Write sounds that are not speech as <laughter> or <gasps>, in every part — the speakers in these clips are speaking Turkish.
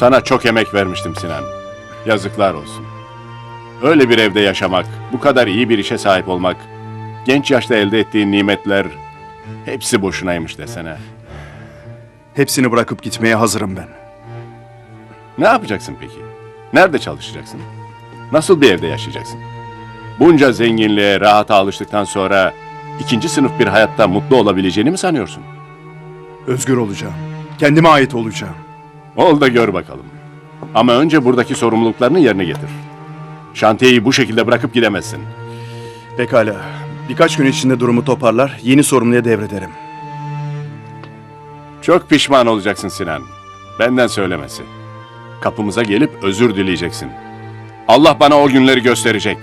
Sana çok emek vermiştim Sinan. Yazıklar olsun. Öyle bir evde yaşamak, bu kadar iyi bir işe sahip olmak, genç yaşta elde ettiğin nimetler hepsi boşunaymış desene. Hepsini bırakıp gitmeye hazırım ben. Ne yapacaksın peki? Nerede çalışacaksın? Nasıl bir evde yaşayacaksın? Bunca zenginliğe, rahata alıştıktan sonra ikinci sınıf bir hayatta mutlu olabileceğini mi sanıyorsun? Özgür olacağım. Kendime ait olacağım. Ol da gör bakalım. Ama önce buradaki sorumluluklarını yerine getir. Şantiyeyi bu şekilde bırakıp gidemezsin. Pekala. Birkaç gün içinde durumu toparlar, yeni sorumluya devrederim. Çok pişman olacaksın Sinan. Benden söylemesi. Kapımıza gelip özür dileyeceksin. Allah bana o günleri gösterecek.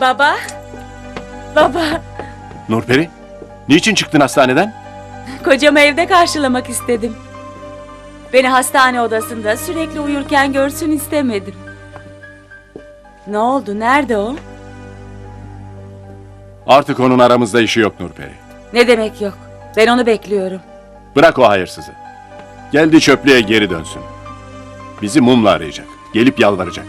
Baba. Baba. Nurperi, niçin çıktın hastaneden? Kocamı evde karşılamak istedim. Beni hastane odasında sürekli uyurken görsün istemedim. Ne oldu? Nerede o? Artık onun aramızda işi yok Nurperi. Ne demek yok? Ben onu bekliyorum. Bırak o hayırsızı. Geldi çöplüğe geri dönsün. Bizi mumla arayacak. Gelip yalvaracak.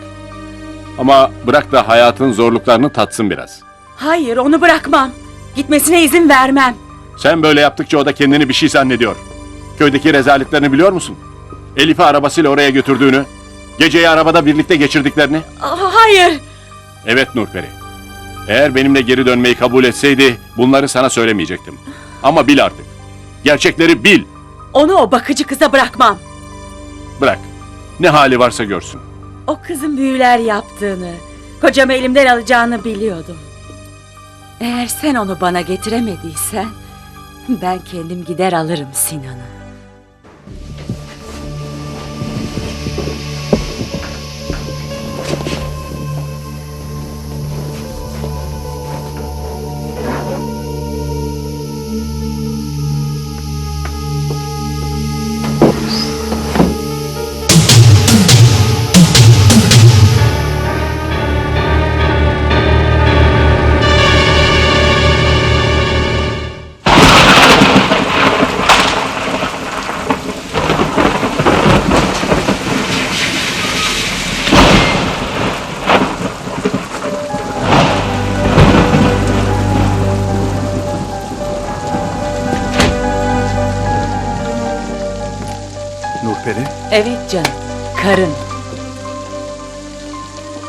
Ama bırak da hayatın zorluklarını tatsın biraz. Hayır, onu bırakmam. Gitmesine izin vermem. Sen böyle yaptıkça o da kendini bir şey zannediyor. Köydeki rezaletlerini biliyor musun? Elif'i arabasıyla oraya götürdüğünü, geceyi arabada birlikte geçirdiklerini. Aa, hayır. Evet Nurperi. Eğer benimle geri dönmeyi kabul etseydi bunları sana söylemeyecektim. Ama bil artık. Gerçekleri bil. Onu o bakıcı kıza bırakmam. Bırak. Ne hali varsa görsün. O kızın büyüler yaptığını, kocamı elimden alacağını biliyordum. Eğer sen onu bana getiremediysen, ben kendim gider alırım Sinan'ı. Canım, karın.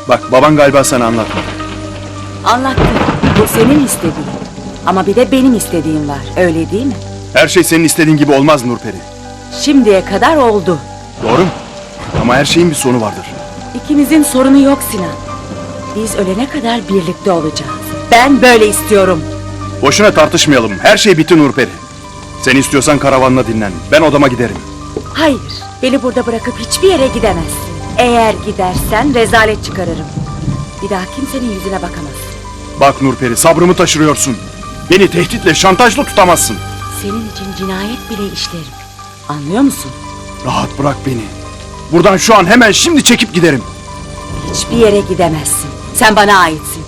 Bak baban galiba sana anlatmadı. Anlattı. Bu senin istediğin. Ama bir de benim istediğim var. Öyle değil mi? Her şey senin istediğin gibi olmaz Nurperi. Şimdiye kadar oldu. Doğru mu? Ama her şeyin bir sonu vardır. İkimizin sorunu yok Sinan. Biz ölene kadar birlikte olacağız. Ben böyle istiyorum. Boşuna tartışmayalım. Her şey bitti Nurperi. Sen istiyorsan karavanla dinlen. Ben odama giderim. Hayır, beni burada bırakıp hiçbir yere gidemezsin. Eğer gidersen rezalet çıkarırım. Bir daha kimsenin yüzüne bakamazsın. Bak Nurperi sabrımı taşırıyorsun. Beni tehditle, şantajla tutamazsın. Senin için cinayet bile işlerim. Anlıyor musun? Rahat bırak beni. Buradan şu an hemen şimdi çekip giderim. Hiçbir yere gidemezsin. Sen bana aitsin.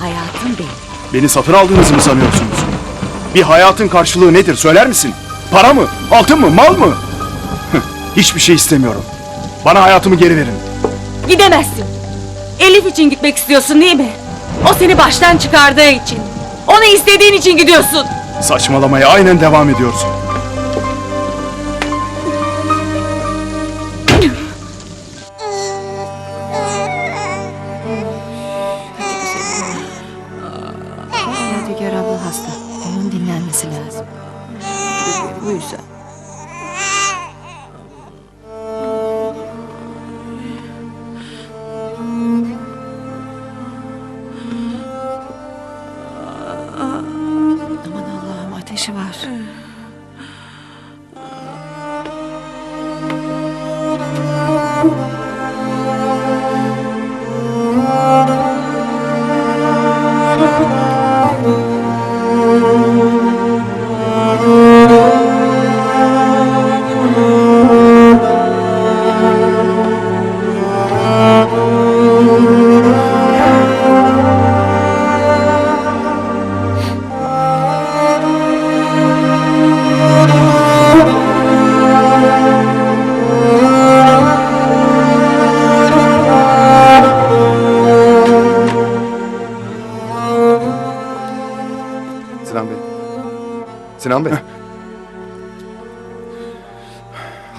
Hayatım benim. Beni satın aldığınızı mı sanıyorsunuz? Bir hayatın karşılığı nedir söyler misin? Para mı? Altın mı? Mal mı? Hiçbir şey istemiyorum. Bana hayatımı geri verin. Gidemezsin. Elif için gitmek istiyorsun değil mi? O seni baştan çıkardığı için. Onu istediğin için gidiyorsun. Saçmalamaya aynen devam ediyorsun. Yadigar abla hasta. Onun dinlenmesi lazım. Bu yüzden.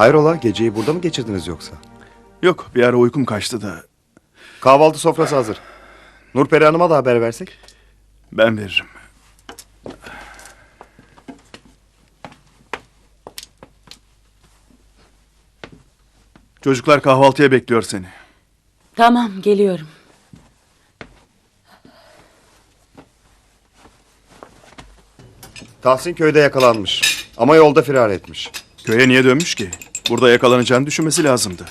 Hayrola geceyi burada mı geçirdiniz yoksa? Yok bir ara uykum kaçtı da Kahvaltı sofrası hazır. Nurperi Hanım'a da haber versek. ben veririm. Çocuklar kahvaltıya bekliyor seni. Tamam geliyorum. Tahsin köyde yakalanmış. Ama yolda firar etmiş. Köye niye dönmüş ki? Burada yakalanacağını düşünmesi lazımdı.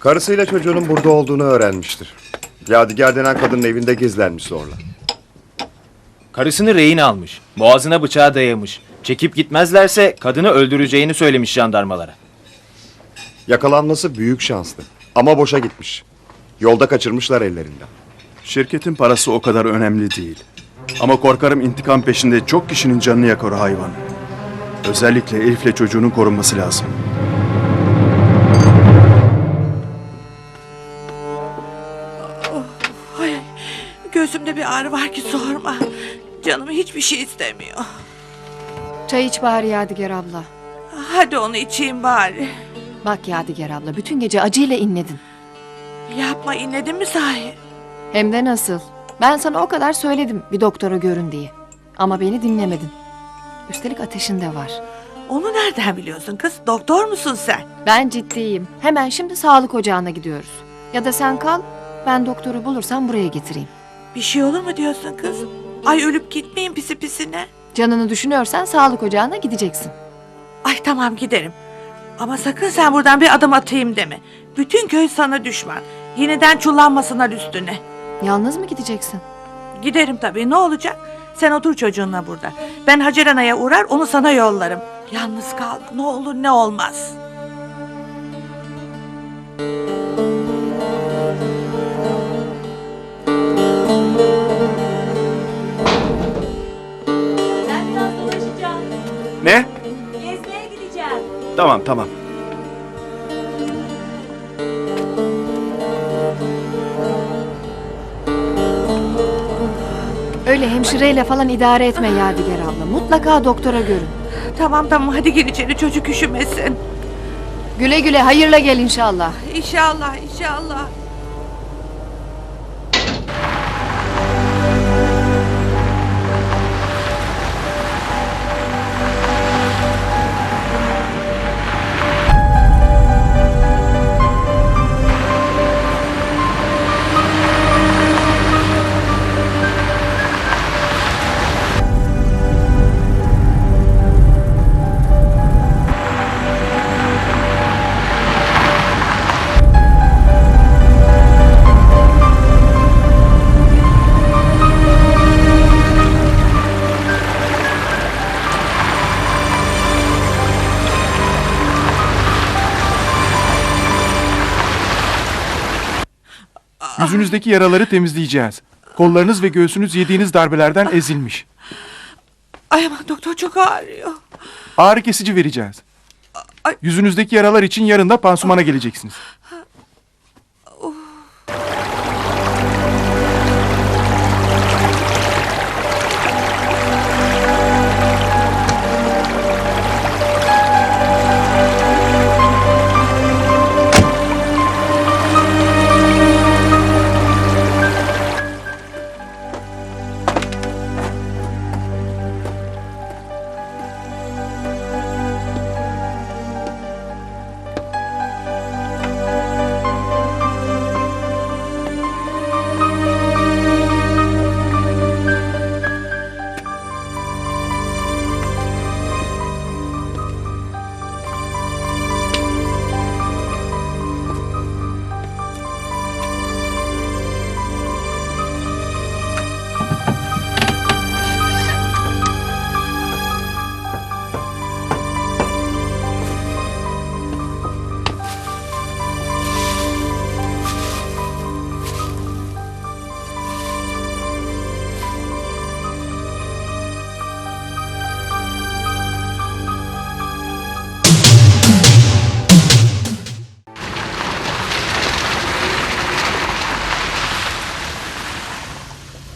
Karısıyla çocuğunun burada olduğunu öğrenmiştir. Yadigar denen kadının evinde gizlenmiş zorla. Karısını rehin almış. Boğazına bıçağı dayamış. Çekip gitmezlerse kadını öldüreceğini söylemiş jandarmalara. Yakalanması büyük şanslı. Ama boşa gitmiş. Yolda kaçırmışlar ellerinden. Şirketin parası o kadar önemli değil. Ama korkarım intikam peşinde çok kişinin canını yakar o hayvan. Özellikle Elif'le çocuğunun korunması lazım. Ay, gözümde bir ağrı var ki sorma. Canım hiçbir şey istemiyor. Çay iç bari Yadigar abla. Hadi onu içeyim bari. Bak Yadigar abla bütün gece acıyla inledin. Yapma inledin mi sahi? Hem de nasıl? Ben sana o kadar söyledim bir doktora görün diye. Ama beni dinlemedin. Üstelik ateşin de var. Onu nereden biliyorsun kız? Doktor musun sen? Ben ciddiyim. Hemen şimdi sağlık ocağına gidiyoruz. Ya da sen kal, ben doktoru bulursam buraya getireyim. Bir şey olur mu diyorsun kız? Ay ölüp gitmeyin pisi pisine. Canını düşünüyorsan sağlık ocağına gideceksin. Ay tamam giderim. Ama sakın sen buradan bir adım atayım deme. Bütün köy sana düşman. Yeniden çullanmasınlar üstüne. Yalnız mı gideceksin? Giderim tabii ne olacak? Sen otur çocuğunla burada. Ben Hacer Ana'ya uğrar onu sana yollarım. Yalnız kal ne olur ne olmaz. Ne? Gezmeye gideceğim. Tamam tamam. Öyle hemşireyle falan idare etme Yadigar abla. Mutlaka doktora görün. Tamam tamam hadi gir içeri çocuk üşümesin. Güle güle hayırla gel inşallah. İnşallah inşallah. Yüzünüzdeki yaraları temizleyeceğiz. Kollarınız ve göğsünüz yediğiniz darbelerden ezilmiş. Ay aman doktor çok ağrıyor. Ağrı kesici vereceğiz. Ay. Yüzünüzdeki yaralar için yarın da pansumana geleceksiniz.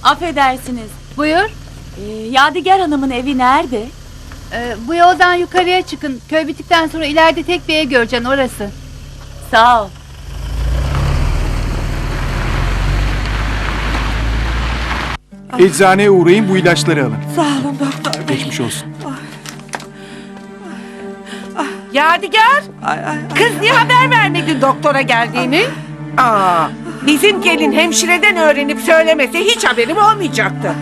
Affedersiniz. Buyur. Ee, Yadigar Hanım'ın evi nerede? Ee, bu yoldan yukarıya çıkın. Köy bittikten sonra ileride tek bir ev göreceksin orası. Sağ ol. Eczaneye uğrayın bu ilaçları alın. Sağ olun doktor bey. Geçmiş olsun. Yadigar, Ay, ay, ay. kız niye haber vermedin doktora geldiğini? Aa, bizim gelin hemşireden öğrenip söylemese hiç haberim olmayacaktı.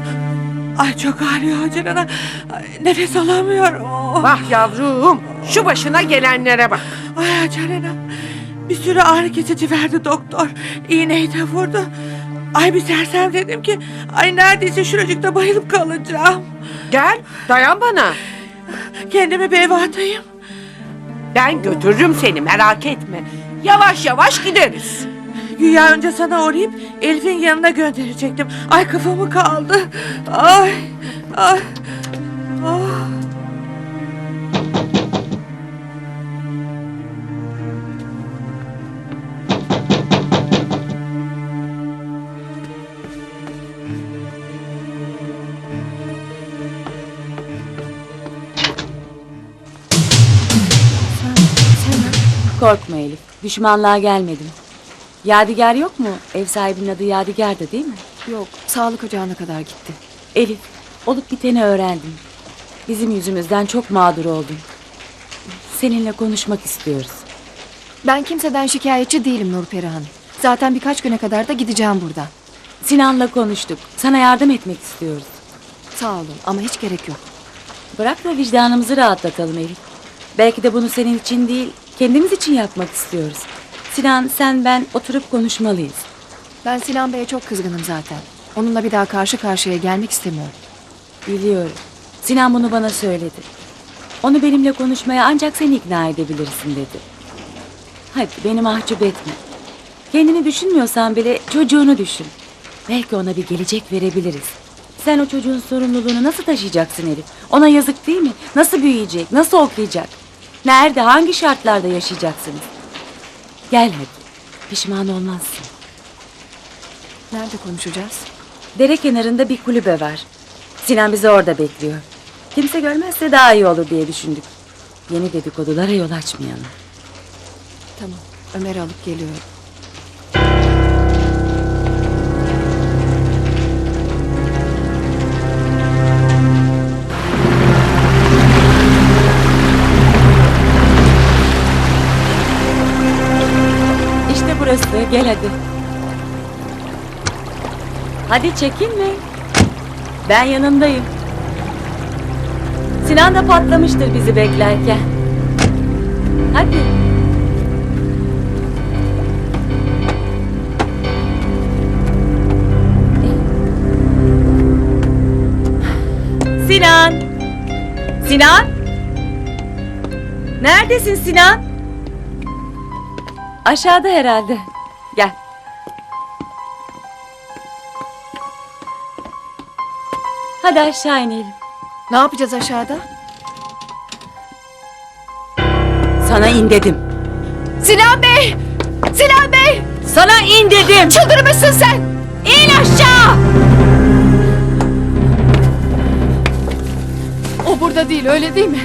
Ay çok ağrıyor Hacer Ana. Ay, nefes alamıyorum. Oh. Vah yavrum, şu başına gelenlere bak. Ay Hacer Ana. Bir sürü ağrı kesici verdi doktor. İğneyi de vurdu. Ay bir sersem dedim ki ay neredeyse şuracıkta bayılıp kalacağım. Gel, dayan bana. Kendimi bir eve atayım. Ben götürürüm seni merak etme. Yavaş yavaş gideriz. Güya önce sana uğrayıp Elif'in yanına gönderecektim. Ay kafamı kaldı. Ay. Ay. Ah. Korkma Elif. Düşmanlığa gelmedim. Yadigar yok mu? Ev sahibinin adı Yadigar'dı değil mi? Yok, sağlık ocağına kadar gitti. Elif, olup biteni öğrendim. Bizim yüzümüzden çok mağdur oldum. Seninle konuşmak istiyoruz. Ben kimseden şikayetçi değilim Nurperi Hanım. Zaten birkaç güne kadar da gideceğim buradan. Sinan'la konuştuk. Sana yardım etmek istiyoruz. Sağ olun ama hiç gerek yok. Bırak da vicdanımızı rahatlatalım Elif. Belki de bunu senin için değil, kendimiz için yapmak istiyoruz. Sinan, sen, ben oturup konuşmalıyız. Ben Sinan Bey'e çok kızgınım zaten. Onunla bir daha karşı karşıya gelmek istemiyorum. Biliyorum. Sinan bunu bana söyledi. Onu benimle konuşmaya ancak sen ikna edebilirsin dedi. Hadi beni mahcup etme. Kendini düşünmüyorsan bile çocuğunu düşün. Belki ona bir gelecek verebiliriz. Sen o çocuğun sorumluluğunu nasıl taşıyacaksın Elif? Ona yazık değil mi? Nasıl büyüyecek? Nasıl okuyacak? Nerede, hangi şartlarda yaşayacaksınız? Gel hadi. Pişman olmazsın. Nerede konuşacağız? Dere kenarında bir kulübe var. Sinan bizi orada bekliyor. Kimse görmezse daha iyi olur diye düşündük. Yeni dedikodulara yol açmayalım. Tamam, Ömer'i alıp geliyorum. Gel hadi. Hadi çekinme. Ben yanındayım. Sinan da patlamıştır bizi beklerken. Hadi. Sinan. Sinan. Neredesin Sinan? Aşağıda herhalde. Hadi aşağı inelim. Ne yapacağız aşağıda? Sana in dedim. Sinan Bey! Sinan Bey! Sana in dedim. Çıldırmışsın sen! İn aşağı. O burada değil öyle değil mi?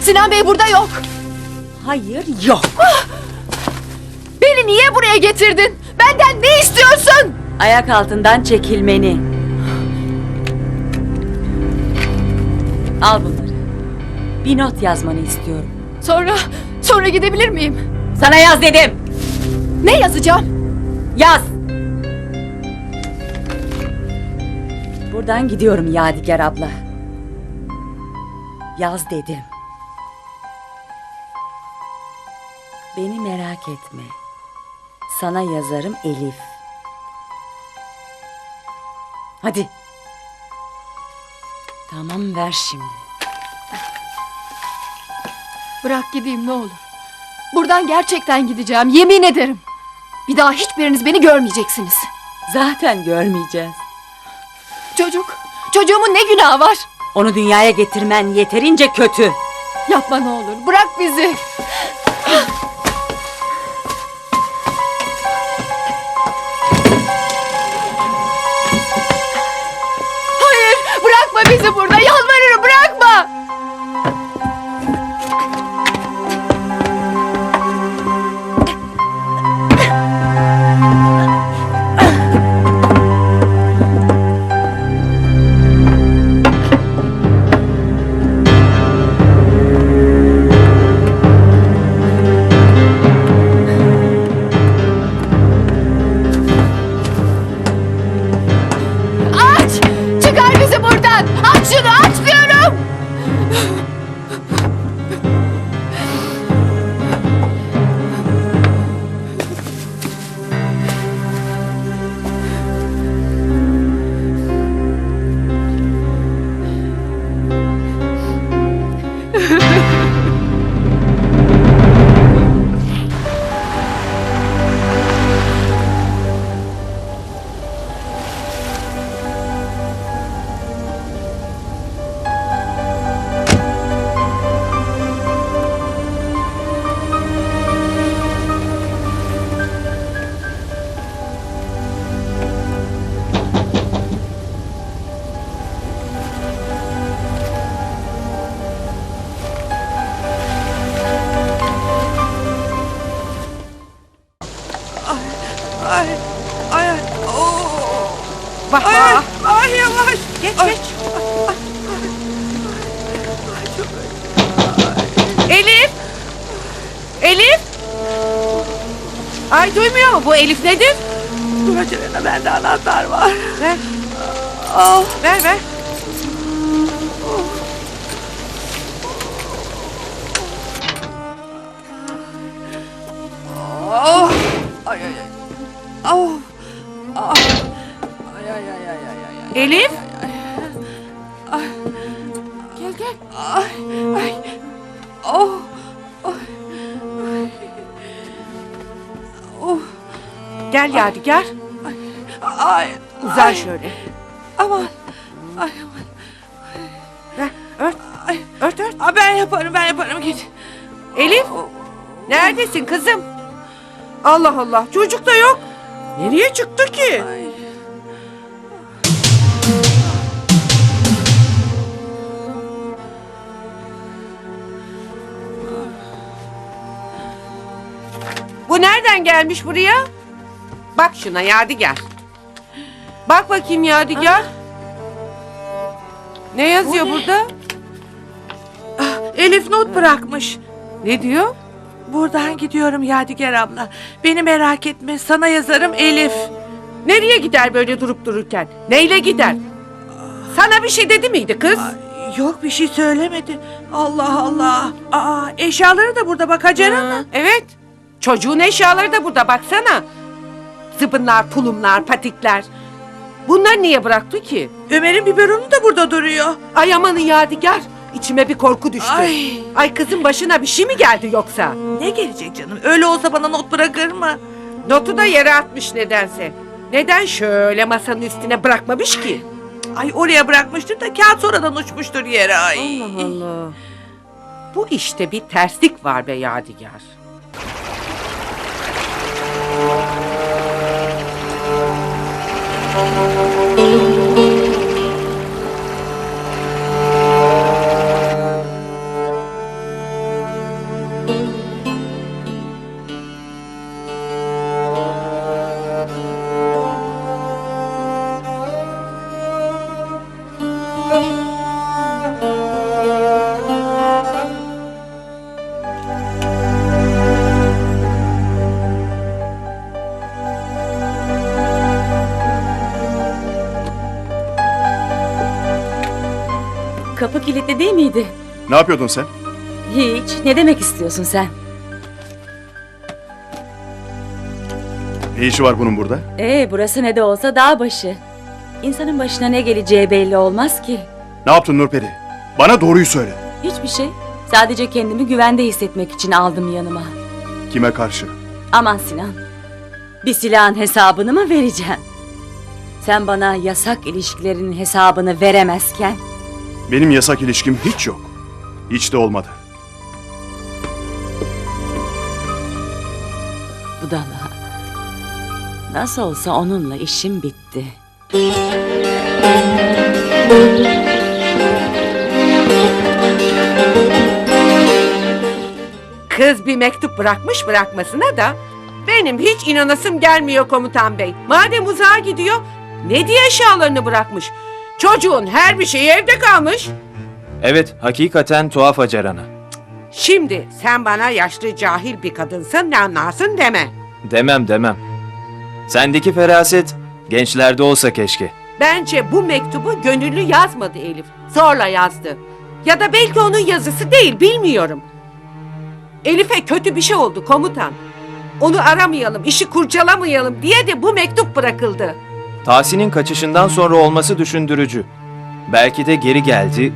Sinan Bey burada yok. Hayır yok. Beni niye buraya getirdin? Benden ne istiyorsun? Ayak altından çekilmeni. Al bunları. Bir not yazmanı istiyorum. Sonra, sonra gidebilir miyim? Sana yaz dedim. Ne yazacağım? Yaz. Buradan gidiyorum Yadigar abla. Yaz dedim. Beni merak etme. Sana yazarım Elif. Hadi. Tamam ver şimdi. Bırak gideyim ne olur. Buradan gerçekten gideceğim yemin ederim. Bir daha hiçbiriniz beni görmeyeceksiniz. Zaten görmeyeceğiz. Çocuk, çocuğumun ne günahı var? Onu dünyaya getirmen yeterince kötü. Yapma ne olur bırak bizi. Elif. Ay duymuyor mu bu Elif nedir? Dur acelene bende anahtar var. Ver. Ah. Ver ver. Oh. Ay ay ay. Oh. Ah. Ay ay ay ay ay ay. ay. Elif. Gel gel. Ay. Ay. Oh. Gel Yadigar. Ay. Uzan Ay. şöyle. Aman. Ay aman. Ver. Ört. Ay. Ört ört. Aa, ben yaparım ben yaparım git. Elif. Neredesin kızım? Allah Allah. Çocuk da yok. Nereye çıktı ki? Ay. Bu nereden gelmiş buraya? Bak şuna Yadigar. Bak bakayım Yadigar. Ne yazıyor Bu ne? burada? Elif not bırakmış. Ne diyor? Buradan gidiyorum Yadigar abla. Beni merak etme sana yazarım Elif. Nereye gider böyle durup dururken? Neyle gider? Sana bir şey dedi miydi kız? Yok bir şey söylemedi. Allah Allah. Aa, eşyaları da burada bak Hacer. Hı, Evet. Çocuğun eşyaları da burada baksana. Zıbınlar, tulumlar, patikler. Bunları niye bıraktı ki? Ömer'in biberonu da burada duruyor. Ay amanın Yadigar. İçime bir korku düştü. Ay. Ay kızın başına bir şey mi geldi yoksa? Ne gelecek canım? Öyle olsa bana not bırakır mı? Notu da yere atmış nedense. Neden şöyle masanın üstüne bırakmamış ki? Ay oraya bırakmıştır da kağıt sonradan uçmuştur yere. Ay. Allah Allah. Bu işte bir terslik var be Yadigar. Kapı kilitli değil miydi? Ne yapıyordun sen? Hiç. Ne demek istiyorsun sen? Ne işi var bunun burada? Ee burası ne de olsa dağ başı. İnsanın başına ne geleceği belli olmaz ki. Ne yaptın Nurperi? Bana doğruyu söyle. Hiçbir şey. Sadece kendimi güvende hissetmek için aldım yanıma. Kime karşı? Aman Sinan. Bir silahın hesabını mı vereceğim? Sen bana yasak ilişkilerin hesabını veremezken Benim yasak ilişkim hiç yok. Hiç de olmadı. bu da mı? Nasıl olsa onunla işim bitti. Kız bir mektup bırakmış bırakmasına da benim hiç inanasım gelmiyor komutan bey. Madem uzağa gidiyor ne diye eşyalarını bırakmış? Çocuğun her bir şeyi evde kalmış. Evet, hakikaten tuhaf Hacer Ana. Şimdi sen bana yaşlı cahil bir kadınsın ne anlarsın deme. Demem demem. Sendeki feraset gençlerde olsa keşke. Bence bu mektubu gönüllü yazmadı Elif. Zorla yazdı. Ya da belki onun yazısı değil bilmiyorum. Elif'e kötü bir şey oldu komutan. Onu aramayalım, işi kurcalamayalım diye de bu mektup bırakıldı. Tahsin'in kaçışından sonra olması düşündürücü. Belki de geri geldi.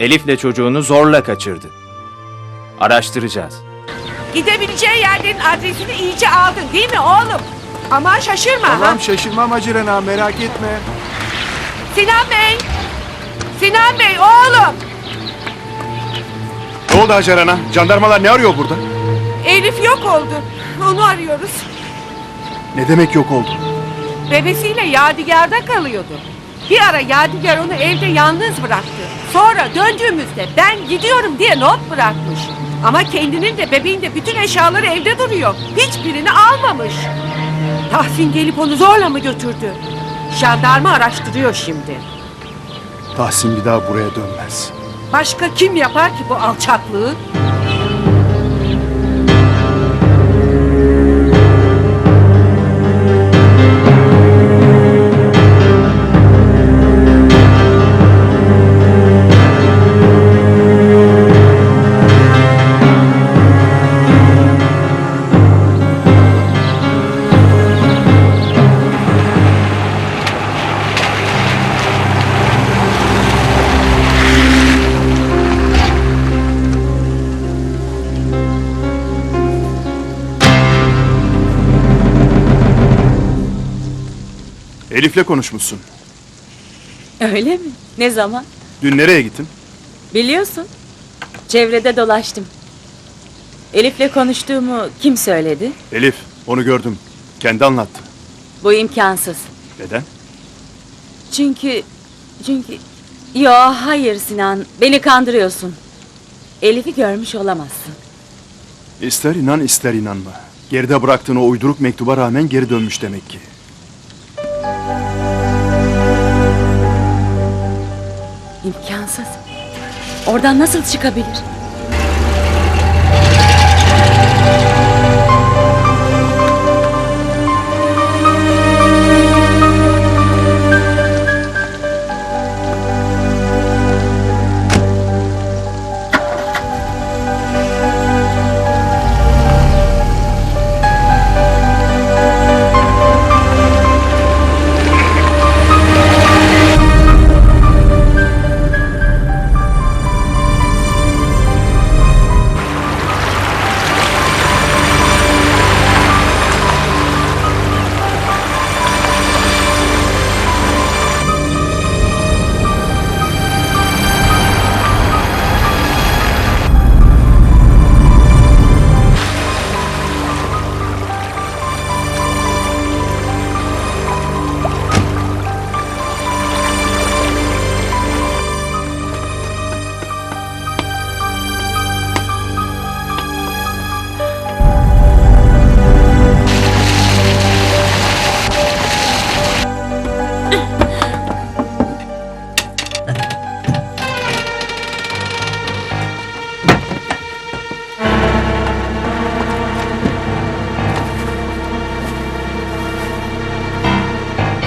Elif'le çocuğunu zorla kaçırdı. Araştıracağız. Gidebileceği yerlerin adresini iyice aldın değil mi oğlum? Aman şaşırma ha. Tamam şaşırmam Hacer Ana merak etme. Sinan Bey! Sinan Bey oğlum! Ne oldu Hacer Ana? Jandarmalar ne arıyor burada? Elif yok oldu. Onu arıyoruz. Ne demek yok oldu? Bebesiyle Yadigar'da kalıyordu. Bir ara Yadigar onu evde yalnız bıraktı. Sonra döndüğümüzde ben gidiyorum diye not bırakmış. Ama kendinin de bebeğin de bütün eşyaları evde duruyor. Hiçbirini almamış. Tahsin gelip onu zorla mı götürdü? Jandarma araştırıyor şimdi. Tahsin bir daha buraya dönmez. Başka kim yapar ki bu alçaklığı? Elif'le konuşmuşsun. Öyle mi? Ne zaman? Dün nereye gittin? Biliyorsun. Çevrede dolaştım. Elif'le konuştuğumu kim söyledi? Elif, onu gördüm. Kendi anlattı. Bu imkansız. Neden? Çünkü... Çünkü... Yo hayır Sinan. Beni kandırıyorsun. Elif'i görmüş olamazsın. İster inan ister inanma. Geride bıraktığın o uyduruk mektuba rağmen geri dönmüş demek ki. İmkansız. Oradan nasıl çıkabilir?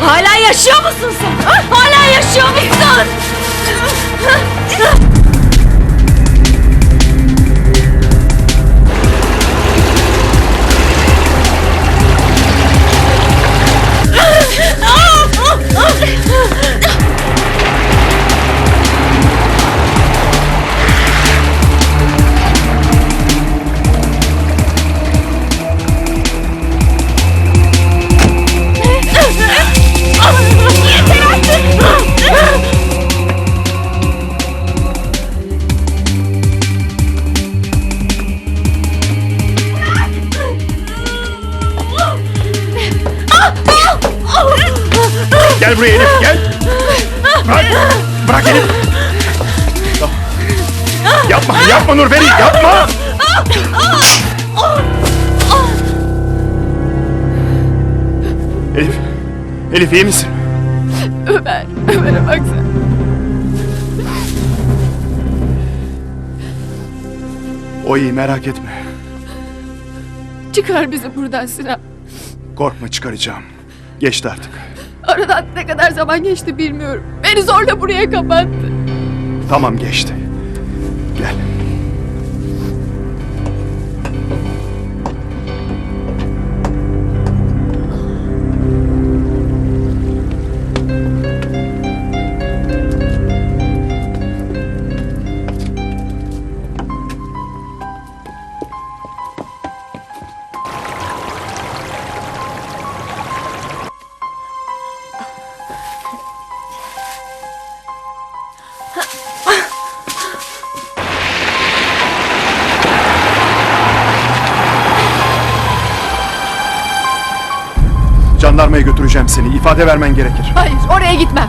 Hala yaşıyor musun sen? Hala yaşıyor musun? Buraya Elif, gel. Bırak, bırak Elif. Yapma, yapma Nurperi, yapma. Elif, Elif iyi misin? Ömer, Ömer'e bak sen. O iyi, merak etme. Çıkar bizi buradan Sinan. Korkma çıkaracağım. Geçti artık. Aradan ne kadar zaman geçti bilmiyorum. Beni zorla buraya kapattı. Tamam geçti. Jandarmaya götüreceğim seni. İfade vermen gerekir. Hayır, oraya gitmem.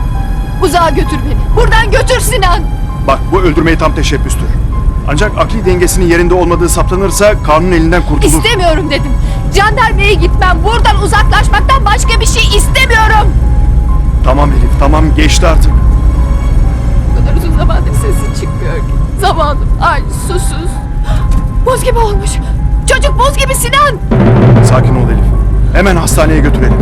Uzağa götür beni. Buradan götür Sinan. Bak bu öldürmeyi tam teşebbüstür. Ancak akli dengesinin yerinde olmadığı saptanırsa kanun elinden kurtulur. İstemiyorum dedim. Jandarmaya gitmem. Buradan uzaklaşmaktan başka bir şey istemiyorum. Tamam Elif tamam geçti artık. O kadar uzun zamandır sesi çıkmıyor ki. Zamanım aynı susuz. <gasps> Buz gibi olmuş. Çocuk buz gibi Sinan. Sakin ol Elif. Hemen hastaneye götürelim.